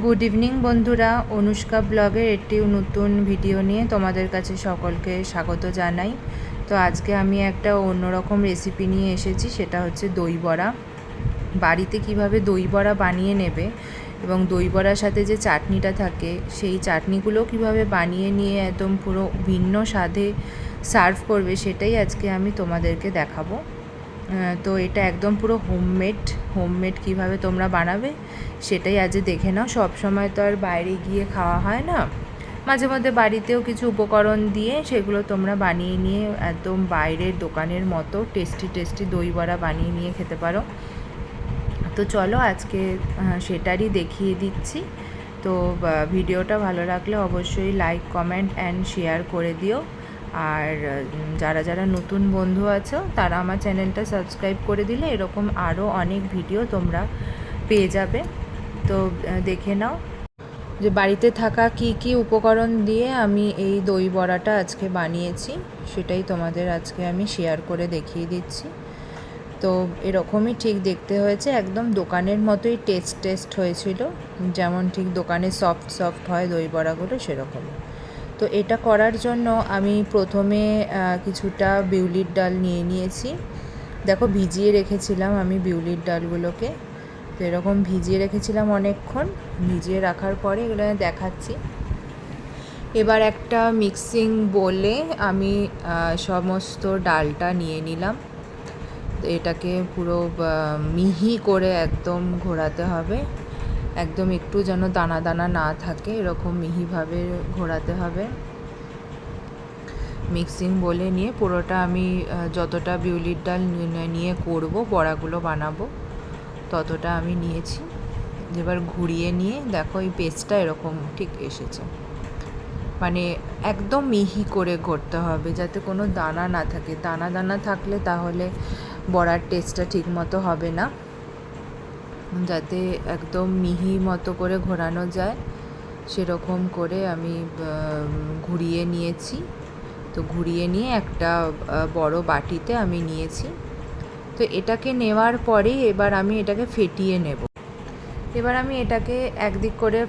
Good evening বন্ধুরা। অনুষ্কা ব্লগের একটি নতুন ভিডিও নিয়ে তোমাদের কাছে সকলকে স্বাগত জানাই। তো আজকে আমি একটা অন্যরকম রেসিপি নিয়ে এসেছি, সেটা হচ্ছে দই বড়া। বাড়িতে কীভাবে দই বড়া বানিয়ে নেবে এবং দই বড়ার সাথে যে চাটনিটা থাকে, সেই চাটনিগুলো কীভাবে বানিয়ে নিয়ে একদম পুরো ভিন্ন স্বাদে সার্ভ করবে, সেটাই আজকে আমি তোমাদেরকে দেখাবো। তো এটা একদম পুরো হোমমেড হোমমেড কীভাবে তোমরা বানাবে সেটাই আজ দেখে নাও। সব সময় তো আর বাইরে গিয়ে খাওয়া হয় না। মাঝে মধ্যে বাড়িতেও কিছু উপকরণ দিয়ে সেগুলো তোমরা বানিয়ে নিয়ে একদম বাইরের দোকানের মতো টেস্টি টেস্টি দই বড়া বানিয়ে নিয়ে খেতে পারো। তো চলো আজকে সেটারই দেখিয়ে দিচ্ছি। তো ভিডিওটা ভালো লাগলে অবশ্যই লাইক কমেন্ট অ্যান্ড শেয়ার করে দিও। আর যারা যারা নতুন বন্ধু আছো, তারা আমার চ্যানেলটা সাবস্ক্রাইব করে দিলে এরকম আরও অনেক ভিডিও তোমরা পেয়ে যাবে। তো দেখে নাও যে বাড়িতে থাকা কি কি উপকরণ দিয়ে আমি এই দই বড়াটা আজকে বানিয়েছি, সেটাই তোমাদের আজকে আমি শেয়ার করে দেখিয়ে দিচ্ছি। তো, এরকমই ঠিক দেখতে হয়েছে, একদম দোকানের মতোই টেস্ট টেস্ট হয়েছিল। যেমন ঠিক দোকানে সফট সফট হয় দই বড়াগুলো সেরকম তো এটা করার জন্য আমি প্রথমে কিছুটা বিউলির ডাল নিয়ে নিয়েছি। দেখো, ভিজিয়ে রেখেছিলাম আমি বিউলির ডালগুলোকে। তো এরকম ভিজিয়ে রেখেছিলাম অনেকক্ষণ। ভিজিয়ে রাখার পরে এগুলো দেখাচ্ছি। এবার একটা মিক্সিং বলে আমি সমস্ত ডালটা নিয়ে নিলাম। এটাকে পুরো মিহি করে একদম ঘোরাতে হবে। একদম একটু যেন দানা দানা না থাকে, এরকম মিহিভাবে ঘোরাতে হবে। মিক্সিং বলে নিয়ে পুরোটা আমি যতটা বিউলির ডাল নিয়ে- করব, বড়াগুলো বানাবো, ততটা আমি নিয়েছি। এবার ঘুরিয়ে নিয়ে দেখো এই পেস্টটা এরকম ঠিক এসেছে। মানে একদম মিহি করে করতে হবে, যাতে কোনো দানা না থাকে। দানা দানা থাকলে তাহলে বড়ার টেস্টটা ঠিক মতো হবে না। যাতে একদম মিহি মতো করে ঘোরানো যায়, সেরকম করে আমি ঘুরিয়ে নিয়েছি। তো ঘুরিয়ে নিয়ে একটা বড় বাটিতে আমি নিয়েছি। তো এটাকে নেওয়ার পরেই এবার আমি এটাকে ফেটিয়ে নেব। এবার আমি এটাকে একদিক করে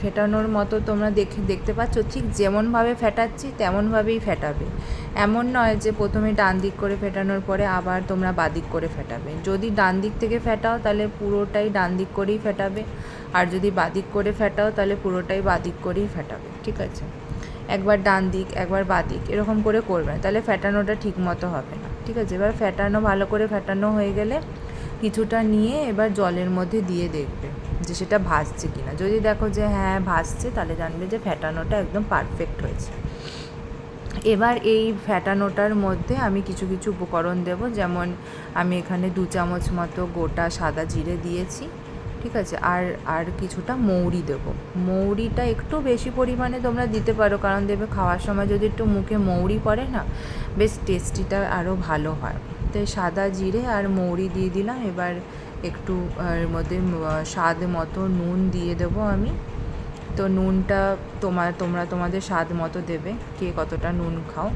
ফেটানোর মতো তোমরা দেখে, দেখতে পাচ্ছ, ঠিক যেমনভাবে ফেটাচ্ছি তেমনভাবেই ফেটাবে। এমন নয় যে প্রথমে ডান দিক করে ফেটানোর পরে আবার তোমরা বাদিক করে ফেটাবে। যদি ডান দিক থেকে ফেটাও তাহলে পুরোটাই ডান দিক করেই ফেটাবে, আর যদি বাদিক করে ফেটাও তাহলে পুরোটাই বাদিক করেই ফেটাবে, ঠিক আছে? একবার ডান দিক, একবার বাদিক এরকম করে করবে তাহলে ফেটানোটা ঠিক মতো হবে না, ঠিক আছে? এবার ফেটানো, ভালো করে ফেটানো হয়ে গেলে কিছুটা নিয়ে এবার জলের মধ্যে দিয়ে দেখবে যে সেটা ভাসছে কিনা। যদি দেখো যে হ্যাঁ ভাসছে, তাহলে জানবে যে ফ্যাটানোটা একদম পারফেক্ট হয়েছে। এবার এই ফ্যাটানোটার মধ্যে আমি কিছু কিছু উপকরণ দেব। যেমন আমি এখানে দু চামচ মতো গোটা সাদা জিরে দিয়েছি, ঠিক আছে? আর আর কিছুটা মৌরি দেব। মৌরিটা একটু বেশি পরিমাণে তোমরা দিতে পারো, কারণ দেবে খাওয়ার সময় যদি একটু মুখে মৌরি পড়ে না, বেশ টেস্টিটা আরও ভালো হয়। এই সাদা জিরে আর মৌরি দিয়ে দিলাম। এবার একটু, এর মধ্যে স্বাদ মতো নুন দিয়ে দেবো আমি। তো নুনটা তোমার তোমরা তোমাদের স্বাদ মতো দেবে কে কতটা নুন খাও।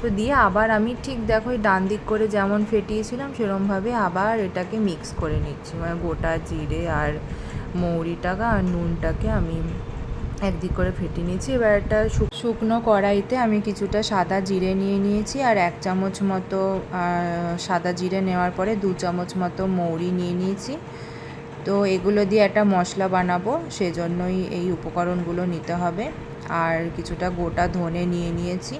তো দিয়ে আবার আমি ঠিক দেখো ডান দিক করে যেমন ফেটিয়েছিলাম, সেরমভাবে আবার এটাকে মিক্স করে নিচ্ছি। মানে গোটা জিরে আর মৌরিটাকে আর নুনটাকে আমি একদিক করে ফেটিয়ে নিয়েছি। এবার একটা শুকনো কড়াইতে আমি কিছুটা সাদা জিরে নিয়ে নিয়েছি আর এক চামচ মতো সাদা জিরে নেওয়ার পরে দু চামচ মতো মৌরি নিয়ে নিয়েছি। তো এগুলো দিয়ে একটা মশলা বানাবো, সেজন্যই এই উপকরণগুলো নিতে হবে। আর কিছুটা গোটা ধনে নিয়ে নিয়েছি।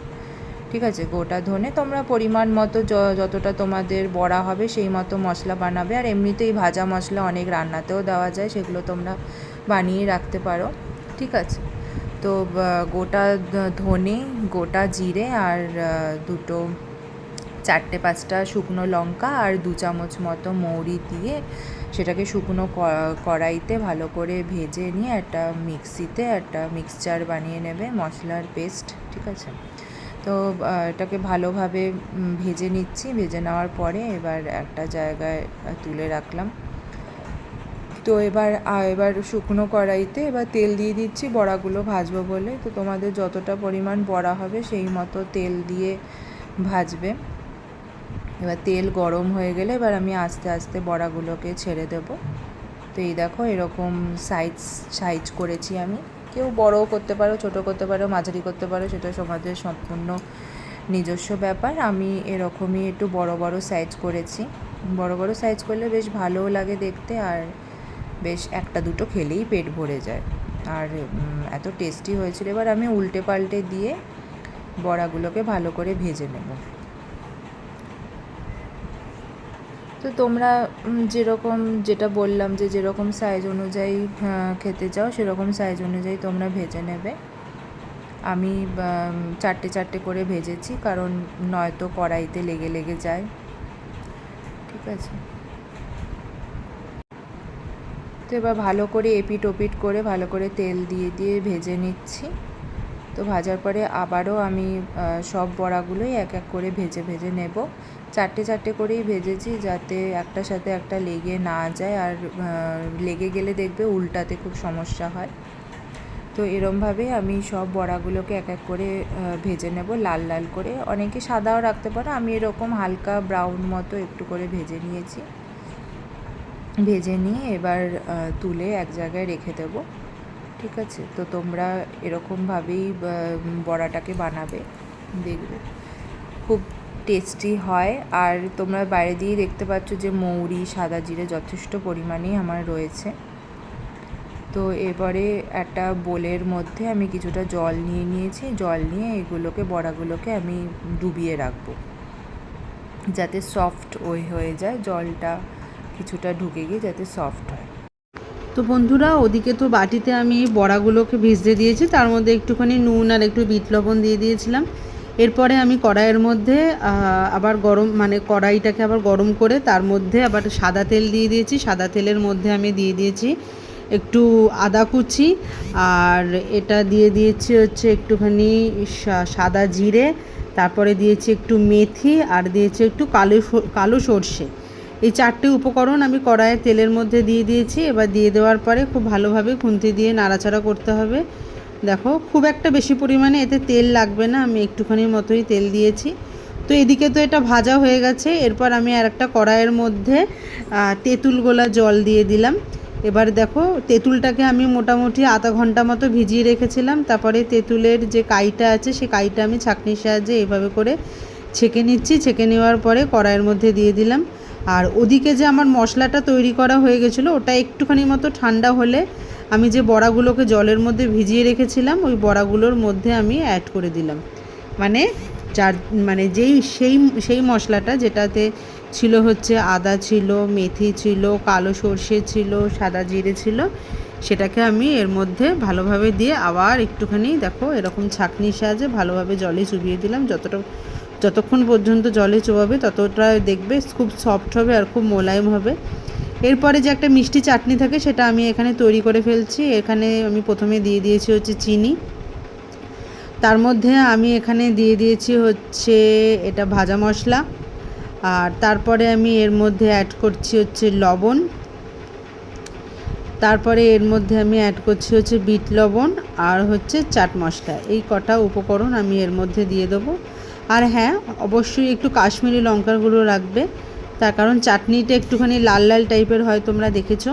ঠিক আছে, গোটা ধনে তোমরা পরিমাণ মতো যতটা তোমাদের বড়া হবে সেই মতো মশলা বানাবে। আর এমনিতেই ভাজা মশলা অনেক রান্নাতেও দেওয়া যায়, সেগুলো তোমরা বানিয়ে রাখতে পারো। ঠিক আছে। তো গোটা ধনে, গোটা জিরে আর দুটো চারটে পাঁচটা শুকনো লঙ্কা আর দু চামচ মতো মৌরি দিয়ে সেটাকে শুকনো কড়াইতে ভালো করে ভেজে নিয়ে একটা মিক্সিতে একটা মিক্সচার বানিয়ে নেবে মশলার পেস্ট, ঠিক আছে? তো এটাকে ভালোভাবে ভেজে নিচ্ছি। ভেজে নেওয়ার পরে এবার একটা জায়গায় তুলে রাখলাম। তো এবার এবার শুকনো কড়াইতে এবার তেল দিয়ে দিচ্ছি, বড়াগুলো ভাজবো বলে। তো তোমাদের যতটা পরিমাণ বড়া হবে সেই মতো তেল দিয়ে ভাজবে। এবার তেল গরম হয়ে গেলে এবার আমি আস্তে আস্তে বড়াগুলোকে ছেড়ে দেবো। তো এই দেখো এরকম সাইজ সাইজ করেছি আমি। কেউ বড়ও করতে পারো ছোট করতে পারো, মাঝারি করতে পারো, সেটা সমাজের সম্পূর্ণ নিজস্ব ব্যাপার। আমি এরকমই একটু বড় বড় সাইজ করেছি। বড় বড় সাইজ করলে বেশ ভালোও লাগে দেখতে আর বেশ একটা দুটো খেলেই পেট ভরে যায়। আর এত টেস্টি হয়েছিল। এবার আমি উল্টে পাল্টে দিয়ে বড়াগুলোকে ভালো করে ভেজে নেব। তো তোমরা যেরকম যেটা বললাম যে যেরকম সাইজ অনুযায়ী খেতে চাও, সেরকম সাইজ অনুযায়ী তোমরা ভেজে নেবে। আমি চারটে চারটে করে ভেজেছি, কারণ নয়তো কড়াইতে লেগে লেগে যায়। ঠিক আছে? তো এবার ভালো করে এপিট ওপিট করে ভালো করে তেল দিয়ে দিয়ে ভেজে নিচ্ছি। তো ভাজার পরে আবারও আমি সব বড়াগুলোই এক এক করে ভেজে ভেজে নেব। চারটে চারটে করেই ভেজেছি যাতে একটার সাথে একটা লেগে না যায় আর লেগে গেলে দেখবে উল্টাতে খুব সমস্যা হয়। তো এরমভাবে আমি সব বড়াগুলোকে এক এক করে ভেজে নেব লাল লাল করে। অনেকে সাদাও রাখতে পারো। আমি এরকম হালকা ব্রাউন মতো একটু করে ভেজে নিয়েছি। ভেজে নিয়ে এবার তুলে এক জায়গায় রেখে দেব। ঠিক আছে? তো তোমরা এরকমভাবেই বড়াটাকে বানাবে। দেখবে। খুব টেস্টি হয়। আর তোমরা বাইরে দিয়ে দেখতে পাচ্ছ যে মৌরি, সাদা জিরে যথেষ্ট পরিমাণেই আমার রয়েছে। তো এবারে একটা বোলের মধ্যে আমি কিছুটা জল নিয়ে নিয়েছি। জল নিয়ে এগুলোকে, বড়াগুলোকে আমি ডুবিয়ে রাখব। যাতে সফট ওই হয়ে যায় জলটা। কিছুটা ঢুকে গিয়ে যাতে সফট হয়। তো বন্ধুরা, ওদিকে তো বাটিতে আমি বড়াগুলোকে ভিজতে দিয়েছি, তার মধ্যে একটুখানি নুন আর একটু বিট লবণ দিয়ে দিয়েছিলাম। এরপরে আমি কড়াইয়ের মধ্যে আবার গরম মানে কড়াইটাকে আবার গরম করে তার মধ্যে আবার সাদা তেল দিয়ে দিয়েছি। সাদা তেলের মধ্যে আমি দিয়ে দিয়েছি একটু আদা কুচি, আর এটা দিয়ে দিয়েছি হচ্ছে একটুখানি সাদা জিরে, তারপরে দিয়েছি একটু মেথি, আর দিয়েছি একটু কালো কালো সর্ষে। এই চারটে উপকরণ আমি কড়াইয়ে তেলের মধ্যে দিয়ে দিয়েছি। এবার দিয়ে দেওয়ার পরে খুব ভালোভাবে খুন্তি দিয়ে নাড়াচাড়া করতে হবে। দেখো, খুব একটা বেশি পরিমাণে এতে তেল লাগবে না, আমি একটুখানির মতোই তেল দিয়েছি। তো এদিকে তো এটা ভাজা হয়ে গেছে, এরপর আমি আর একটা কড়াইয়ের মধ্যে তেঁতুল গোলা জল দিয়ে দিলাম। এবার দেখো, তেঁতুলটাকে আমি মোটামুটি আধা ঘণ্টা মতো ভিজিয়ে রেখেছিলাম। তারপরে তেঁতুলের যে কাইটা আছে সেই কাইটা আমি ছাঁকনির সাহায্যে এইভাবে করে ছেঁকে নিচ্ছি। ছেঁকে নেওয়ার পরে কড়াইয়ের মধ্যে দিয়ে দিলাম। আর ওদিকে যে আমার মশলাটা তৈরি করা হয়ে গেছিল, ওটা একটুখানি মতো ঠান্ডা হলে আমি যে বড়াগুলোকে জলের মধ্যে ভিজিয়ে রেখেছিলাম, ওই বড়াগুলোর মধ্যে আমি অ্যাড করে দিলাম। মানে যার মানে যেই, সেই সেই মশলাটা যেটাতে ছিল হচ্ছে আদা ছিল, মেথি ছিল, কালো সর্ষে ছিল, সাদা জিরে ছিল, সেটাকে আমি এর মধ্যে ভালোভাবে দিয়ে আবার একটুখানি দেখো এরকম ছাঁকনির সাহায্যে ভালোভাবে জলে চুবিয়ে দিলাম, যতটা যতক্ষণ পর্যন্ত জলে চোবাবে ততটা দেখবে খুব সফট হবে আর খুব মোলায়েম হবে। এরপরে যে একটা মিষ্টি চাটনি থাকে সেটা আমি এখানে তৈরি করে ফেলছি। এখানে আমি প্রথমে দিয়ে দিয়েছি হচ্ছে চিনি। তার মধ্যে আমি এখানে দিয়ে দিয়েছি হচ্ছে এটা ভাজা মশলা। আর তারপরে আমি এর মধ্যে অ্যাড করছি হচ্ছে লবণ। তারপরে এর মধ্যে আমি অ্যাড করছি হচ্ছে বিট লবণ আর হচ্ছে চাট মশলা। এই কটা উপকরণ আমি এর মধ্যে দিয়ে দেবো। আর হ্যাঁ অবশ্যই একটু কাশ্মীরি লঙ্কার গুঁড়ো রাখবে। তার কারণ চাটনিটা একটুখানি লাল লাল টাইপের হয়, তোমরা দেখেছ।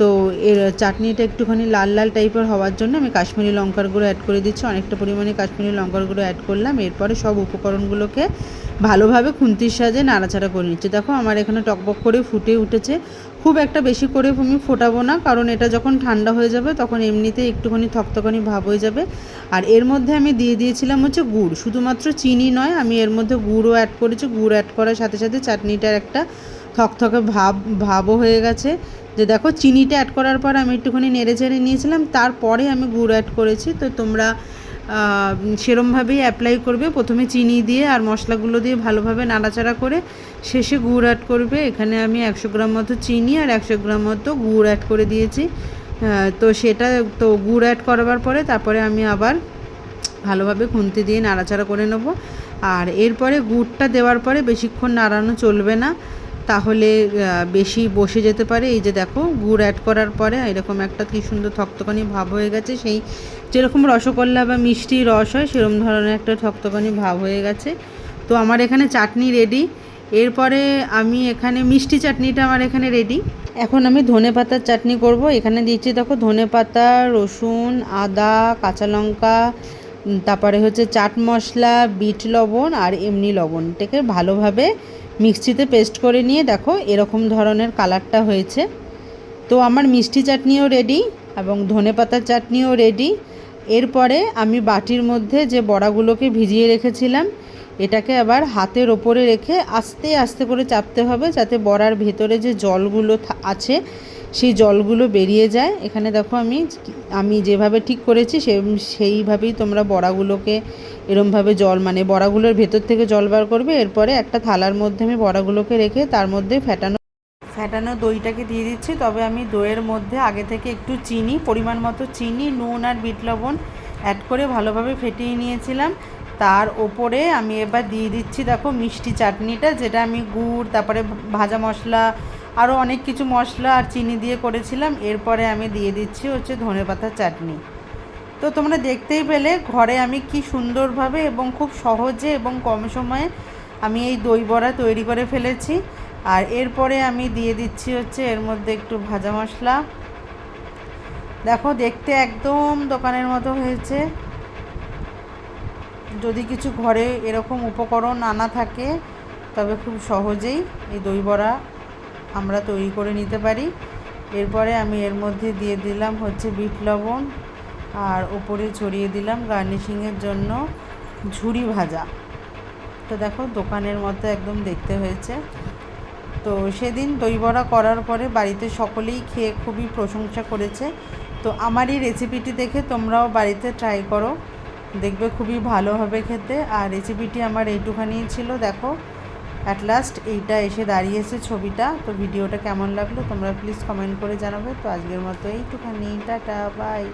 তো এর চাটনিটা একটুখানি লাল লাল টাইপের হওয়ার জন্য আমি কাশ্মীরি লঙ্কার গুঁড়ো অ্যাড করে দিচ্ছি। অনেকটা পরিমাণে কাশ্মীরি লঙ্কার গুঁড়ো অ্যাড করলাম। এরপরে সব উপকরণগুলোকে ভালোভাবে খুন্তির সাহায্যে নাড়াচাড়া করে নিচ্ছি। দেখো আমার এখানে টকবক করে ফুটে উঠেছে। খুব একটা বেশি করে আমি ফোটাবো না, কারণ এটা যখন ঠান্ডা হয়ে যাবে তখন এমনিতেই একটুখানি থকথকানি ভাব হয়ে যাবে। আর এর মধ্যে আমি দিয়ে দিয়েছিলাম হচ্ছে গুড়। শুধুমাত্র চিনি নয়, আমি এর মধ্যে গুড়ও অ্যাড করেছি। গুড় অ্যাড করার সাথে সাথে চাটনিটার একটা থকথকে ভাব, ভাবও হয়ে গেছে যে দেখো চিনিটা অ্যাড করার পর আমি একটুখানি নেড়ে চেড়ে নিয়েছিলাম, তারপরে আমি গুড় অ্যাড করেছি। তো তোমরা সেরমভাবেই অ্যাপ্লাই করবে। প্রথমে চিনি দিয়ে আর মশলাগুলো দিয়ে ভালোভাবে নাড়াচাড়া করে শেষে গুড় অ্যাড করবে। এখানে আমি একশো গ্রাম মতো চিনি আর একশো গ্রাম মতো গুড় অ্যাড করে দিয়েছি। তো সেটা, তো গুড় অ্যাড করবার পরে তারপরে আমি আবার ভালোভাবে খুন্তি দিয়ে নাড়াচাড়া করে নেব। আর এরপরে গুড়টা দেওয়ার পরে বেশিক্ষণ নাড়ানো চলবে না। তাহলে বেশি বসে যেতে পারে। এই যে দেখো, গুড় অ্যাড করার পরে এরকম একটা কী সুন্দর থকথকানি ভাব হয়ে গেছে। সেই যেরকম রসগোল্লা বা মিষ্টি রস হয়, সেরকম ধরনের একটা থকথকানি ভাব হয়ে গেছে। তো আমার এখানে চাটনি রেডি এরপরে আমি এখানে মিষ্টি চাটনিটা আমার এখানে রেডি এখন আমি ধনে পাতার চাটনি করব। এখানে দিচ্ছি দেখো ধনে পাতা, রসুন, আদা, কাঁচা লঙ্কা তারপরে হচ্ছে চাট মশলা, বিট লবণ, আর এমনি লবণটাকে ভালোভাবে মিক্সিতে পেস্ট করে নিয়ে দেখো এরকম ধরনের কালারটা হয়েছে। তো আমার মিষ্টি চাটনিও রেডি এবং ধনে পাতার চাটনিও রেডি এরপরে আমি বাটির মধ্যে যে বড়াগুলোকে ভিজিয়ে রেখেছিলাম, এটাকে আবার হাতের ওপরে রেখে আস্তে আস্তে করে চাপতে হবে যাতে বড়ার ভেতরে যে জলগুলো আছে সেই জলগুলো বেরিয়ে যায়। এখানে দেখো আমি আমি যেভাবে ঠিক করেছি সে, সেইভাবেই তোমরা বড়াগুলোকে এরমভাবে জল মানে বড়াগুলোর ভেতর থেকে জল বার করবে। এরপরে একটা থালার মধ্যে আমি বড়াগুলোকে রেখে তার মধ্যে ফ্যাটানো ফ্যাটানো দইটাকে দিয়ে দিচ্ছি। তবে আমি দইয়ের মধ্যে আগে থেকে একটু চিনি, পরিমাণ মতো চিনি, নুন আর বিট লবণ অ্যাড করে ভালোভাবে ফেটিয়ে নিয়েছিলাম। তার ওপরে আমি এবার দিয়ে দিচ্ছি, দেখো মিষ্টি চাটনিটা, যেটা আমি গুড়, তারপরে ভাজা মশলা আরও অনেক কিছু মশলা আর চিনি দিয়ে করেছিলাম। এরপরে আমি দিয়ে দিচ্ছি হচ্ছে ধনে ধনেপাতার চাটনি। তো তোমরা দেখতেই পেলে ঘরে আমি কি সুন্দরভাবে এবং খুব সহজে এবং কম সময়ে আমি এই দই বড়া তৈরি করে ফেলেছি। আর এরপরে আমি দিয়ে দিচ্ছি হচ্ছে এর মধ্যে একটু ভাজা মশলা। দেখো দেখতে একদম দোকানের মতো হয়েছে। যদি কিছু ঘরে এরকম উপকরণ আনা থাকে, তবে খুব সহজেই এই দই বড়া আমরা তৈরি করে নিতে পারি। এরপরে আমি এর মধ্যে দিয়ে দিলাম হচ্ছে বিট লবণ আর উপরে ছড়িয়ে দিলাম গার্নিশিংয়ের জন্য ঝুরি ভাজা। তো দেখো দোকানের মতো একদম দেখতে হয়েছে। তো সেদিন দই বড়া করার পরে বাড়িতে সকলেই খেয়ে খুবই প্রশংসা করেছে। তো আমার এই রেসিপিটি দেখে তোমরাও বাড়িতে ট্রাই করো। দেখবে খুবই ভালো হবে খেতে। আর রেসিপিটি আমার এইটুখানি ছিল। দেখো অ্যাট লাস্ট এইটা এসে দাঁড়িয়েছে ছবিটা, তো ভিডিওটা কেমন লাগল তোমরা প্লিজ কমেন্ট করে জানাবে। তো আজকের মতো এইটুখানি, টাটা বাই